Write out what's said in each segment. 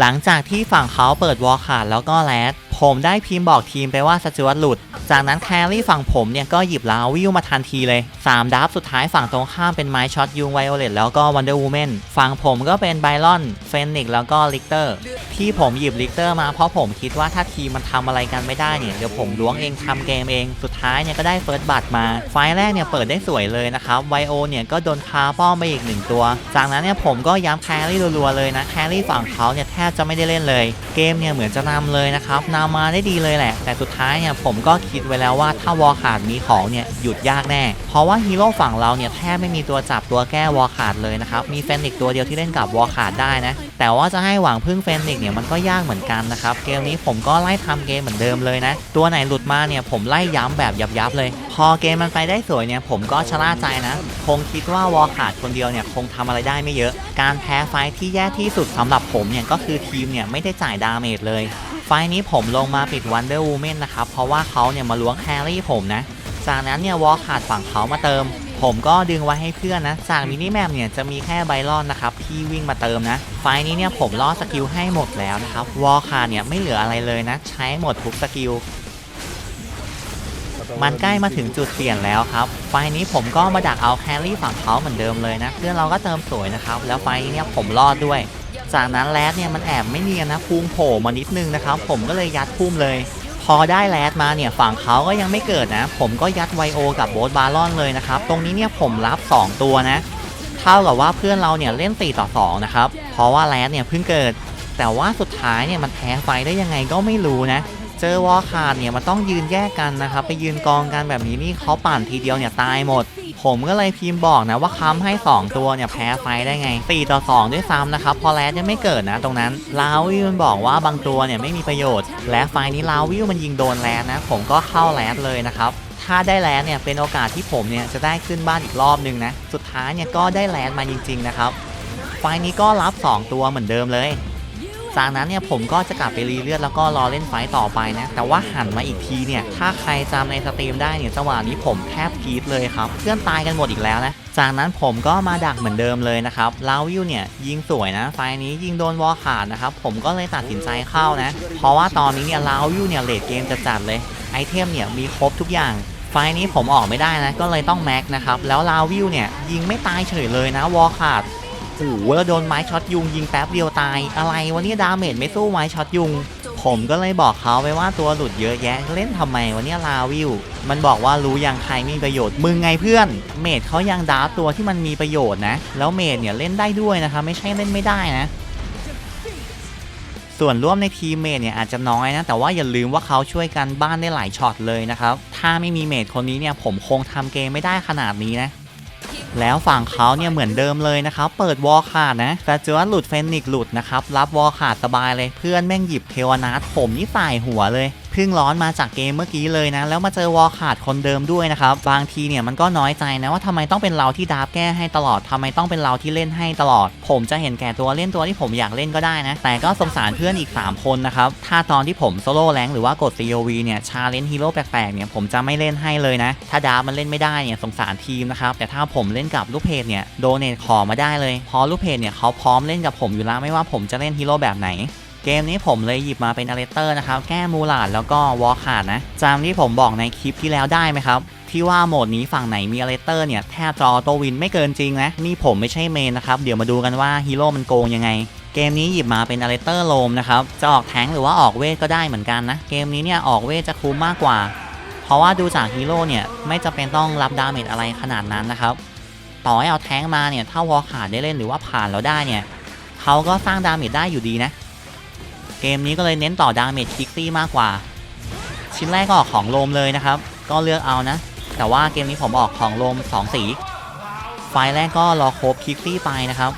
หลังจากที่ฝั่งเขาเปิดวอลขาดแล้วก็แรด ผมได้พิมพ์บอกทีมไปว่าสจวตหลุด จากนั้นแครี่ฝั่งผมเนี่ยก็หยิบลาวิวมาทันทีเลย 3 ดับสุดท้ายฝั่งตรงข้ามเป็นไม้ช็อตยุงไวโอเลตแล้วก็วันเดอร์วูแมนฝั่งผมก็เป็นไบรอน เฟนิกแล้วก็ลิกเตอร์ ที่ผมหยิบลิกเตอร์มาเพราะผมคิดว่าถ้าทีมมันทำอะไรกันไม่ได้เนี่ยเดี๋ยวผมล้วงเองทำเกมเอง สุดท้ายเนี่ยก็ได้เฟิร์สบัตมา ไฟแรกเนี่ยเปิดได้สวยเลยนะครับไวโอเนี่ยก็โดนคาป้อมไปอีกหนึ่งตัว จากนั้นเนี่ยผมก็ย้ำแครี่รัวๆเลยนะแครี่ฝั่งเขาเนี่ยแทบจะไม่ได้เล่นเลย เกมเนี่ยเหมือนจะนำเลยนะครับนำมาได้ดีเลยแหละ แต่สุดท้ายเนี่ยผมก็คิดไว้แล้วว่าถ้าวอลขาดมีของเนี่ยหยุดยากแน่ เพราะว่าฮีโร่ฝั่งเราเนี่ยแทบไม่มีตัวจับตัวแก้วอลขาดเลยนะครับ มีเฟนิกตัวเดียวที่เล่นกับวอลขาดได้นะ แต่ว่าจะให้หวังพึ่งเฟนิกเนี่ยมันก็ยากเหมือนกันนะครับ เกมนี้ผมก็ไล่ทำเกมเหมือนเดิมเลยนะ ตัวไหนหลุดมาเนี่ยผมไล่ย้ำแบบยับๆเลย พอเกมมันไปได้สวยเนี่ยผมก็ชะล่าใจนะ คงคิดว่าวอลขาดคนเดียวเนี่ยคงทำอะไรได้ไม่เยอะ การแพ้ไฟที่แย่ที่สุดสำหรับผมเนี่ยก็คือทีมเนี่ยไม่ได้จ่ายดาเมจเลย ไฟนี้ผมลงมาปิด Wonder Woman นะครับ เพราะว่าเขาเนี่ยมาล้วงแครี่ผมนะ จากนั้นเนี่ยวอลขาดฝั่งเขามาเติม ผมก็ดึงไว้ให้เพื่อนนะ จากมินิแมปเนี่ยจะมีแค่ไบรอนนะครับที่วิ่งมาเติมนะ ไฟนี้เนี่ยผมล่อสกิลให้หมดแล้วนะครับ วอลขาดเนี่ยไม่เหลืออะไรเลยนะ ใช้หมดทุกสกิลมันใกล้มาถึงจุดเปลี่ยนแล้วครับ ไฟนี้ผมก็มาดักเอาแครี่ฝั่งเขาเหมือนเดิมเลยนะ เพื่อนเราก็เติมสวยนะครับ แล้วไฟนี้เนี่ยผมรอดด้วย จากนั้นแรดเนี่ยมันแอบไม่เนียนนะพุ่งโผล่มานิดนึงนะครับผมก็เลยยัดพุ่มเลย พอได้แรดมาเนี่ยฝั่งเขาก็ยังไม่เกิดนะ ผมก็ยัดไวโอกับโบสบาลอนเลยนะครับตรงนี้เนี่ยผมรับ 2 ตัวนะเท่ากับว่าเพื่อนเราเนี่ยเล่น4ต่อ2นะครับเพราะว่าแรดเนี่ยเพิ่งเกิด แต่ว่าสุดท้ายเนี่ยมันแพ้ไฟได้ยังไงก็ไม่รู้นะ เจอวอลขาดเนี่ยมันต้องยืนแยกกันนะครับ ไปยืนกองกันแบบนี้นี่เขาปั่นทีเดียวเนี่ยตายหมด ผมก็เลยพิมพ์บอกนะว่าค้ำให้ 2 ตัวเนี่ยแพ้ไฟได้ไง 4 ต่อ 2 ด้วยซ้ำนะครับ พอแรดยังไม่เกิดนะตรงนั้นลาวิวมันบอกว่าบางตัวเนี่ยไม่มีประโยชน์ และไฟนี้ลาวิวมันยิงโดนแรดนะ ผมก็เข้าแรดเลยนะครับถ้าได้แลนด์เนี่ยเป็นโอกาสที่ผมเนี่ยจะได้ขึ้นบ้านอีกรอบนึงนะ สุดท้ายเนี่ยก็ได้แลนด์มาจริง ๆ นะครับ ไฟนี้ก็รับ 2 ตัวเหมือนเดิมเลย จากนั้นเนี่ยผมก็จะกลับไปรีเลือดแล้วก็รอเล่นไฟต์ต่อไปนะ แต่ว่าหันมาอีกทีเนี่ย ถ้าใครจำในสตรีมได้เนี่ยจังหวะนี้ผมแทบกรีดเลยครับ เพื่อนตายกันหมดอีกแล้วนะ จากนั้นผมก็มาดักเหมือนเดิมเลยนะครับลาวิวเนี่ยยิงสวยนะ ไฟนี้ยิงโดนวอลขาดนะครับ ผมก็เลยตัดสินใจเข้านะ เพราะว่าตอนนี้เนี่ยลาวิวเนี่ยเลดเกมจะจัดเลย ไอเทมเนี่ยมีครบทุกอย่างไฟนี้ผมออกไม่ได้นะ ก็เลยต้องแม็กนะครับ แล้วลาวิวเนี่ยยิงไม่ตายเฉยเลยนะวอลขาด โอ้โหแล้วโดนไม้ช็อตยุงยิงแป๊บเดียวตาย อะไรวะเนี่ยดาเมจไม่สู้ไม้ช็อตยุง ผมก็เลยบอกเขาไปว่าตัวหลุดเยอะแยะ เล่นทำไมวะเนี่ยลาวิว มันบอกว่ารู้ยังใครมีประโยชน์ มึงไงเพื่อน เมจเขายังดาฟตัวที่มันมีประโยชน์นะ แล้วเมจเนี่ยเล่นได้ด้วยนะคะไม่ใช่เล่นไม่ได้นะส่วนร่วมในทีมเมทเนี่ยอาจจะน้อยนะ แต่ว่าอย่าลืมว่าเขาช่วยกันบ้านได้หลายช็อตเลยนะครับ ถ้าไม่มีเมทคนนี้เนี่ยผมคงทำเกมไม่ได้ขนาดนี้นะ แล้วฝั่งเขาเนี่ยเหมือนเดิมเลยนะครับ เปิดวอลขาดนะแต่เจอหลุดเฟนิกซ์หลุดนะครับ รับวอลขาดสบายเลย เพื่อนแม่งหยิบเทวนาทผมนี่ใส่หัวเลย เพิ่งร้อนมาจากเกมเมื่อกี้เลยนะ แล้วมาเจอวอลขาดคนเดิมด้วยนะครับ บางทีเนี่ยมันก็น้อยใจนะว่าทำไมต้องเป็นเราที่ดาบแก้ให้ตลอดทำไมต้องเป็นเราที่เล่นให้ตลอด ผมจะเห็นแก่ตัวเล่นตัวที่ผมอยากเล่นก็ได้นะ แต่ก็สงสารเพื่อนอีก 3 คนนะครับ ถ้าตอนที่ผมโซโล่แรงหรือว่ากด COV เนี่ยชาเลนจ์ฮีโร่แปลกๆเนี่ยผมจะไม่เล่นให้เลยนะ ถ้าดาบมันเล่นไม่ได้เนี่ยสงสารทีมนะครับ แต่ถ้าผมเล่นกับลูกเพจเนี่ยโดเนทขอมาได้เลยเพราะลูกเพจเนี่ยเขาพร้อมเล่นกับผมอยู่แล้วไม่ว่าผมจะเล่นฮีโร่แบบไหน เกมนี้ผมเลยหยิบมาเป็นอเลเตอร์นะครับ แก้มูลาดแล้วก็วอลขาดนะจำที่ผมบอกในคลิปที่แล้วได้ไหมครับ ที่ว่าโหมดนี้ฝั่งไหนมีอเลเตอร์เนี่ย แทบจอโตวินไม่เกินจริงนะ นี่ผมไม่ใช่เมนนะครับ เดี๋ยวมาดูกันว่าฮีโร่มันโกงยังไงเกมนี้หยิบมาเป็นอเลเตอร์โลมนะครับ จะออกแทงหรือว่าออกเวทก็ได้เหมือนกันนะ เกมนี้เนี่ยออกเวทจะคุ้มมากกว่า เพราะว่าดูจากฮีโร่เนี่ย ไม่จำเป็นต้องรับดาเมจอะไรขนาดนั้นนะครับ ต่อให้เอาแทงมาเนี่ย ถ้าวอลขาดได้เล่นหรือว่าผ่านแล้วได้เนี่ย เขาก็สร้างดาเมจได้อยู่ดีนะ เกมนี้ก็เลยเน้นต่อดาเมจคิกซี่มากกว่า ชิ้นแรกก็ออกของโลมเลยนะครับ ก็เลือกเอานะ แต่ว่าเกมนี้ผมออกของโลม 2 สี ไฟแรกก็รอโคบคิกซี่ไปนะครับ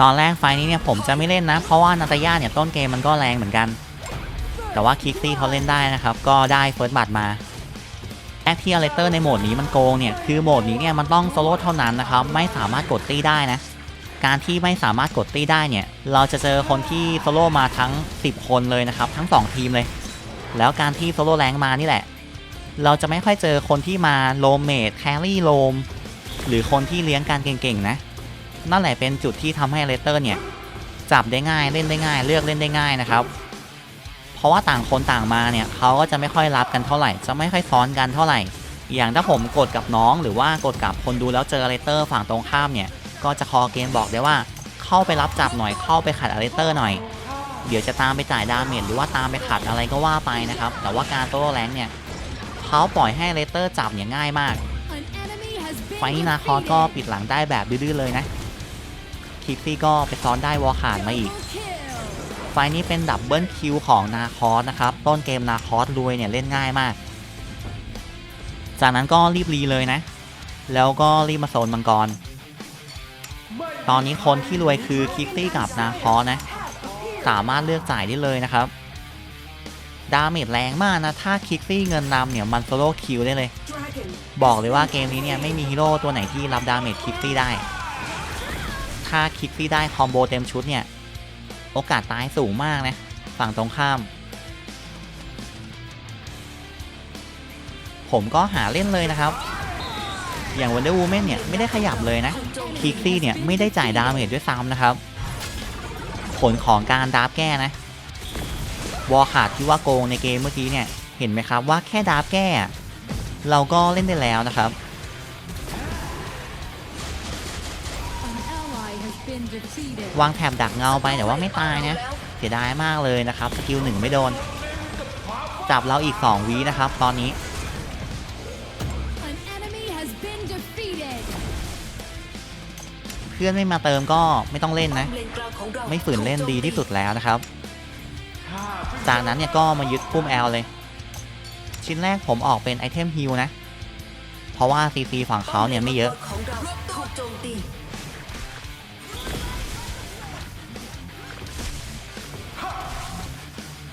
ตอนแรกไฟนี้เนี่ยผมจะไม่เล่นนะ เพราะว่านาตาย่าเนี่ยต้นเกมมันก็แรงเหมือนกัน แต่ว่าคิกซี่เขาเล่นได้นะครับ ก็ได้เฟิร์สบัตมาแอคที่อเลเตอร์ในโหมดนี้มันโกงเนี่ย คือโหมดนี้เนี่ยมันต้องโซโล่เท่านั้นนะครับ ไม่สามารถกดตี้ได้นะ การที่ไม่สามารถกดตี้ได้เนี่ย เราจะเจอคนที่โซโล่มาทั้ง 10 คนเลยนะครับ ทั้ง 2 ทีมเลย แล้วการที่โซโล่แรงมานี่แหละ เราจะไม่ค่อยเจอคนที่มาโลมเมดแครี่โลม หรือคนที่เลี้ยงการเก่งๆนะ นั่นแหละเป็นจุดที่ทำให้เลเตอร์เนี่ย จับได้ง่ายเล่นได้ง่าย เลือกเล่นได้ง่ายนะครับ เพราะว่าต่างคนต่างมาเนี่ยเขาก็จะไม่ค่อยรับกันเท่าไหร่ จะไม่ค่อยซ้อนกันเท่าไหร่ อย่างถ้าผมกดกับน้องหรือว่ากดกับคนดูแล้วเจอเลเตอร์ฝั่งตรงข้ามเนี่ย ก็จะคอเกมบอกได้ว่าเข้าไปรับจับหน่อยเข้าไปขัดเลเตอร์หน่อย เดี๋ยวจะตามไปจ่ายดาเมจหรือว่าตามไปขัดอะไรก็ว่าไปนะครับ แต่ว่าการโต้แรงเนี่ยเขาปล่อยให้เลเตอร์จับเนี่ยง่ายมากไฟนี้นาคอสก็ปิดหลังได้แบบดื้อๆเลยนะคิกซี่ก็ไปซ้อนได้วอลขาดมาอีก ไฟนี้เป็นดับเบิลคิวของนาคอสนะครับ ต้นเกมนาคอสรวยเนี่ยเล่นง่ายมาก จากนั้นก็รีบรีเลยนะ แล้วก็รีบมาโซนมังกร ตอนนี้คนที่รวยคือคิกซี่กับนาคอนะ สามารถเลือกจ่ายได้เลยนะครับ ดาเมจแรงมากนะ ถ้าคิกซี่เงินนำเนี่ยมันโซโล่คิวได้เลย บอกเลยว่าเกมนี้เนี่ยไม่มีฮีโร่ตัวไหนที่รับดาเมจคิกซี่ได้ ถ้าคิกซี่ได้คอมโบเต็มชุดเนี่ย โอกาสตายสูงมากนะ ฝั่งตรงข้าม ผมก็หาเล่นเลยนะครับ อย่าง Wonder Woman เนี่ยไม่ได้ขยับเลยนะคิกซี่เนี่ยไม่ได้จ่ายดาเมจด้วยซ้ำนะครับ ผลของการดาบแก้นะวอลขาดที่ว่าโกงในเกมเมื่อกี้เนี่ยเห็นไหมครับว่าแค่ดาบแก้ เราก็เล่นได้แล้วนะครับวางแถบดักเงาไปแต่ว่าไม่ตายนะเสียดายมากเลยนะครับสกิลหนึ่งไม่โดน จับเราอีก 2วีนะครับ ตอนนี้ พื่อนไม่มาเติมก็ไม่ต้องเล่นนะ ไม่ฝืนเล่นดีที่สุดแล้วนะครับ จากนั้นเนี่ยก็มายึดพุ่มแอลเลย ชิ้นแรกผมออกเป็นไอเทมฮิลนะ เพราะว่าซีซีฝั่งเขาเนี่ยไม่เยอะของเราถูกโจมตี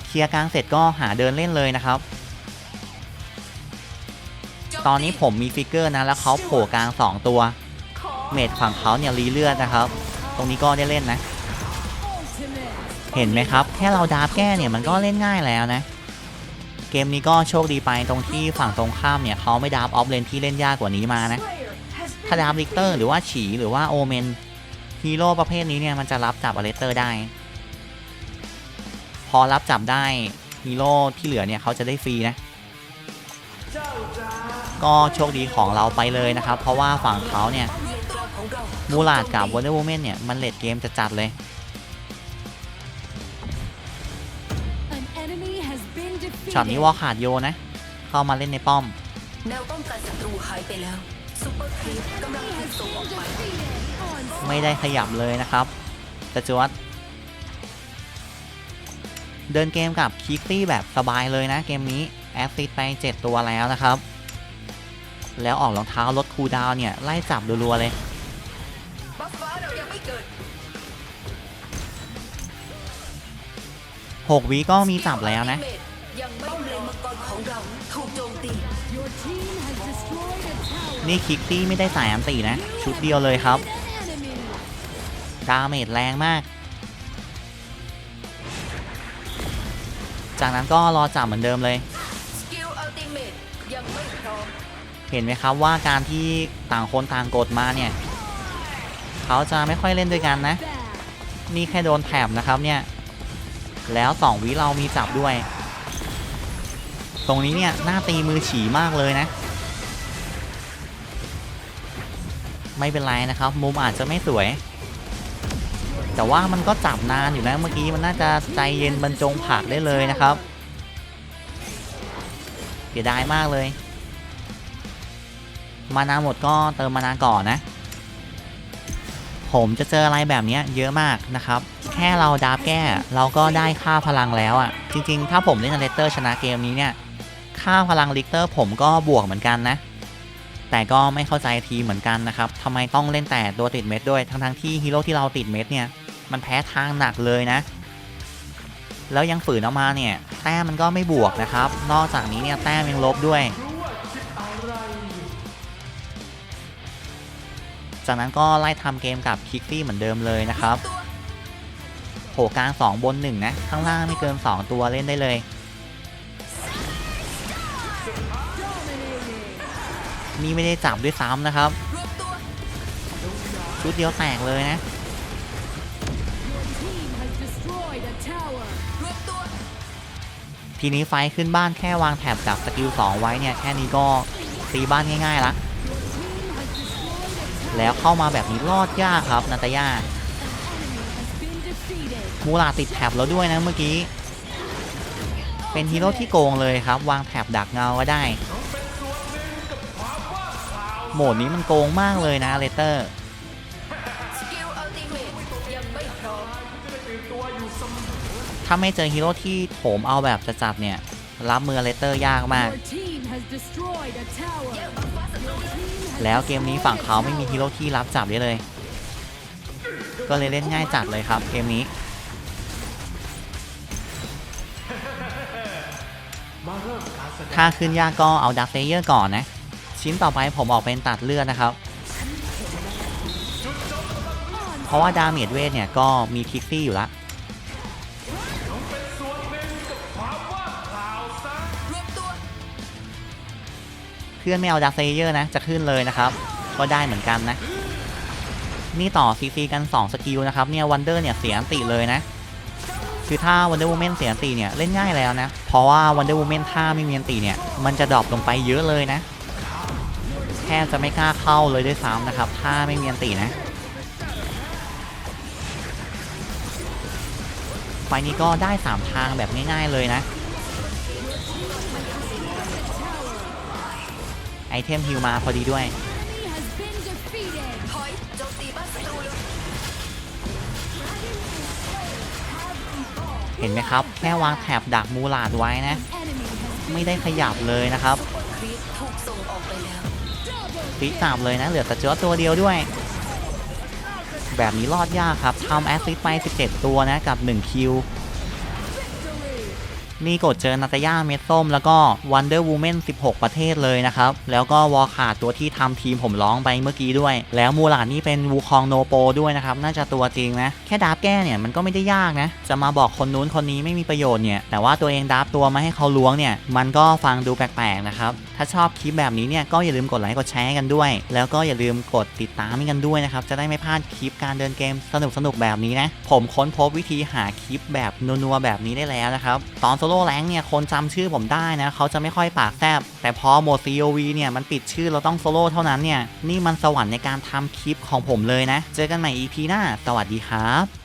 เคลียร์กลางเสร็จก็หาเดินเล่นเลยนะครับ ตอนนี้ผมมีฟิกเกอร์นะแล้วเขาโผล่กลาง 2 ตัว เมดฝั่งเขาเนี่ยรีเลือดนะครับ ตรงนี้ก็ได้เล่นนะ เห็นไหมครับ แค่เราดาบแก้เนี่ยมันก็เล่นง่ายแล้วนะ เกมนี้ก็โชคดีไปตรงที่ฝั่งตรงข้ามเนี่ยเขาไม่ดาบออฟเลนที่เล่นยากกว่านี้มานะ ถ้าดาบลิกเตอร์หรือว่าฉีหรือว่าโอเมนฮีโร่ประเภทนี้เนี่ยมันจะรับจับอเลสเตอร์ได้ พอรับจับได้ฮีโร่ที่เหลือเนี่ยเขาจะได้ฟรีนะก็โชคดีของเราไปเลยนะครับ เพราะว่าฝั่งเขาเนี่ย เลนกลางของเรามูลาดกับว o นเดอร์ o ูแมนเนี่ย มันเลดเกมจะจัดเลย ช็อตนี้วอลขาดโยนะ เข้ามาเล่นในป้อมแนวป้องกันศัตรูหายไปแล้วซุปเปอร์ครีปกำลังถูกส่งออกไปไม่ได้ขยับเลยนะครับจะจวดเดินเกมกับคิกซี่แบบสบายเลยนะเกมนี้ แอสซิดไป 7 ตัวแล้วนะครับ แล้วออกรองเท้าลดคูลดาวน์เนี่ย ไล่จับรัวๆเลย 6วิก็มีจับแล้วนะนี่คิกซี่ไม่ได้สายอันตีนะ ชุดเดียวเลยครับ ดาเมจแรงมาก จากนั้นก็รอจับเหมือนเดิมเลยเมตยังไม่พร้อมเห็นไหมครับว่าการที่ต่างคนต่างกดมาเนี่ย เขาจะไม่ค่อยเล่นด้วยกันนะ นี่แค่โดนแถบนะครับเนี่ย แล้ว2วิเรามีจับด้วย ตรงนี้เนี่ยหน้าตีมือฉี่มากเลยนะ ไม่เป็นไรนะครับ มุมอาจจะไม่สวย แต่ว่ามันก็จับนานอยู่นะเมื่อกี้มันน่าจะใจเย็นบรรจงผักได้เลยนะครับเสียดายมากเลย มานาหมดก็เติมมานาก่อนนะ ผมจะเจออะไรแบบนี้เยอะมากนะครับ แค่เราดาบแก้เราก็ได้ค่าพลังแล้วอะ่ะ จริงๆ ถ้าผมเล่นเลเตอร์ชนะเกมนี้เนี่ย ค่าพลังลิกเตอร์ผมก็บวกเหมือนกันนะ แต่ก็ไม่เข้าใจทีเหมือนกันนะครับทำไมต้องเล่นแต่ตัวติดเม็ดด้วย ทั้งๆที่ฮีโร่ที่เราติดเม็ดเนี่ย มันแพ้ทางหนักเลยนะ แล้วยังฝืนออกมาเนี่ย แต้มมันก็ไม่บวกนะครับ นอกจากนี้เนี่ยแต้มยังลบด้วย จากนั้นก็ไล่ทำเกมกับคิกซี่เหมือนเดิมเลยนะครับโผกลาง 2 บน 1 นะ ข้างล่างไม่เกิน 2 ตัวเล่นได้เลย นี่ไม่ได้จับด้วยซ้ำนะครับ ชุดเดียวแตกเลยนะทีนี้ไฟขึ้นบ้านแค่วางแถบกับสกิล2ไว้เนี่ย แค่นี้ก็ตีบ้านง่ายๆละ แล้วเข้ามาแบบนี้รอดยากครับนาตาย่ามูลาติดแถบแล้วด้วยนะเมื่อกี้ เป็นฮีโร่ที่โกงเลยครับ วางแถบดักเงาก็ได้ โหมดนี้มันโกงมากเลยนะเลเตอร์ถ้าไม่เจอฮีโร่ที่โถมเอาแบบจะจัดเนี่ย รับมือเลเตอร์ยากมาก แล้วเกมนี้ฝั่งเขาไม่มีฮีโร่ที่รับจับได้เลย ก็เลยเล่นง่ายจัดเลยครับเกมนี้ถ้าขึ้นยากก็เอาดักเซเยอร์ก่อนนะ ชิ้นต่อไปผมออกเป็นตัดเลือดนะครับ เพราะว่าดาเมจเวทเนี่ยก็มีคิกซี่อยู่ละ พื่อนไม่เอาดักเซเยอร์นะ จะขึ้นเลยนะครับ ก็ได้เหมือนกันนะ นี่ต่อซีซีกัน 2 สกิลนะครับ เนี่ยวันเดอร์เนี่ยเสียอันติเลยนะ คือถ้า Wonder Woman เสียอันติเนี่ยเล่นง่ายแล้วนะ เพราะว่า Wonder Woman ถ้าไม่มีอันติเนี่ย มันจะดรอปลงไปเยอะเลยนะ แทบจะไม่กล้าเข้าเลยด้วยซ้ำนะครับ ถ้าไม่มีอันตินะไฟนี้ก็ได้ 3 ทางแบบง่ายๆเลยนะ ไอเทมฮิวมาพอดีด้วย เห็นไหมครับ แค่วางแถบดักมูลาดไว้นะ ไม่ได้ขยับเลยนะครับครีส่งออกไปแล้ว double ฟิกจับเลยนะ เหลือแต่เจ้าตัวเดียวด้วย แบบนี้รอดยากครับทำแอสซิสไป 17 ตัวนะกับ 1 คิว นี่กดเจอนาตาย่าเม็ดส้ม แล้วก็ Wonder Woman 16 ประเทศเลยนะครับ แล้วก็วอลขาดตัวที่ทำทีมผมร้องไปเมื่อกี้ด้วย แล้วมูลานี่เป็นวูคองโนโปด้วยนะครับ น่าจะตัวจริงนะ แค่ดับแก้เนี่ยมันก็ไม่ได้ยากนะ จะมาบอกคนนู้นคนนี้ไม่มีประโยชน์เนี่ย แต่ว่าตัวเองดับตัวมาให้เขาล้วงเนี่ย มันก็ฟังดูแปลกๆนะครับ ถ้าชอบคลิปแบบนี้เนี่ยก็อย่าลืมกดไลค์กดแชร์กันด้วย แล้วก็อย่าลืมกดติดตามกันด้วยนะครับ จะได้ไม่พลาดคลิปการเดินเกมสนุกๆแบบนี้นะ ผมค้นพบวิธีหาคลิปแบบนัวๆแบบนี้ได้แล้วนะครับ ตอนโซโล่แรงเนี่ยคนจำชื่อผมได้นะเขาจะไม่ค่อยปากแซบแต่พอโหมด COV เนี่ยมันปิดชื่อเราต้องโซโล่เท่านั้นเนี่ยนี่มันสวรรค์ในการทำคลิปของผมเลยนะ เจอกันใหม่ EP หน้า สวัสดีครับ